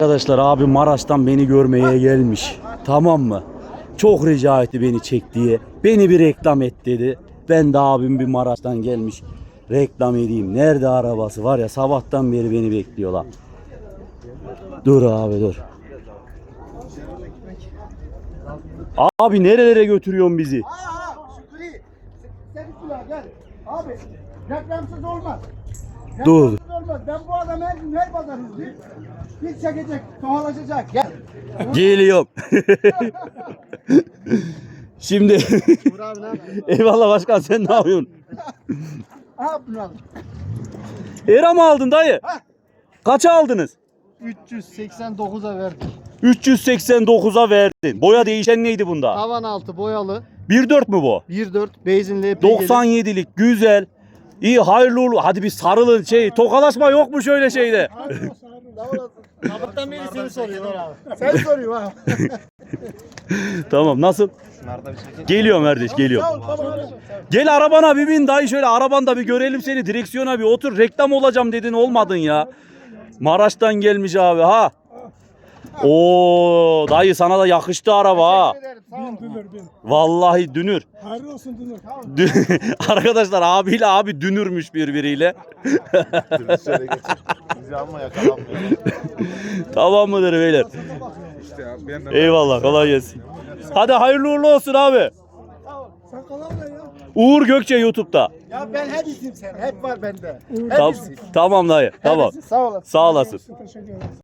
Arkadaşlar abi Maraş'tan beni görmeye gelmiş. Tamam mı? Çok rica etti beni çek diye. Beni bir reklam et dedi. Ben de abim bir Maraş'tan gelmiş. Reklam edeyim. Nerede arabası var ya sabahtan beri beni bekliyorlar. Dur abi dur. Abi nerelere götürüyorsun bizi? Dur. Olmaz. Ben bu adamı her gün her pazar izleyeyim. Bir çekecek, kovalaşacak. Gel. Geliyorum. Şimdi Vur abi ne yapıyorsun? eyvallah başkan sen ne yapıyorsun? Aha bunu al. Era mı aldın dayı? Kaça aldınız? 389'a verdik. 389'a verdin. Boya değişen neydi bunda? Tavan altı boyalı. 1.4 mü bu? 1.4 benzinli epey gelir. 97'lik güzel. İyi hayırlı uğurlu. Hadi bir sarılın şey. Tokalaşma yok mu şöyle şeyde? Sabahtan beri seni soruyor abi. Sen soruyor ha. tamam nasıl? Geliyorum kardeş geliyorum. Gel arabana bir bin dayı şöyle arabanda bir görelim seni. Direksiyona bir otur. Reklam olacağım dedin olmadın ya. Maraş'tan gelmiş abi ha. Oo dayı sana da yakıştı araba ha. Dünür bin. Vallahi dünür. Hayırlı olsun dünür. Dü- Arkadaşlar abiyle abi dünürmüş birbiriyle. Şöyle geç. Bizi ama yakalanmıyor. tamam mıdır beyler? Eyvallah kolay gelsin. Hadi hayırlı uğurlu olsun abi. Sen kalan ne ya? Uğur Gökçe YouTube'da. Ya ben hep izleyeyim seni. Hep var bende. Hep Tam- izleyeyim. tamam dayı. Tamam. Sağ olasın. Sağ olasın. Teşekkür ederim.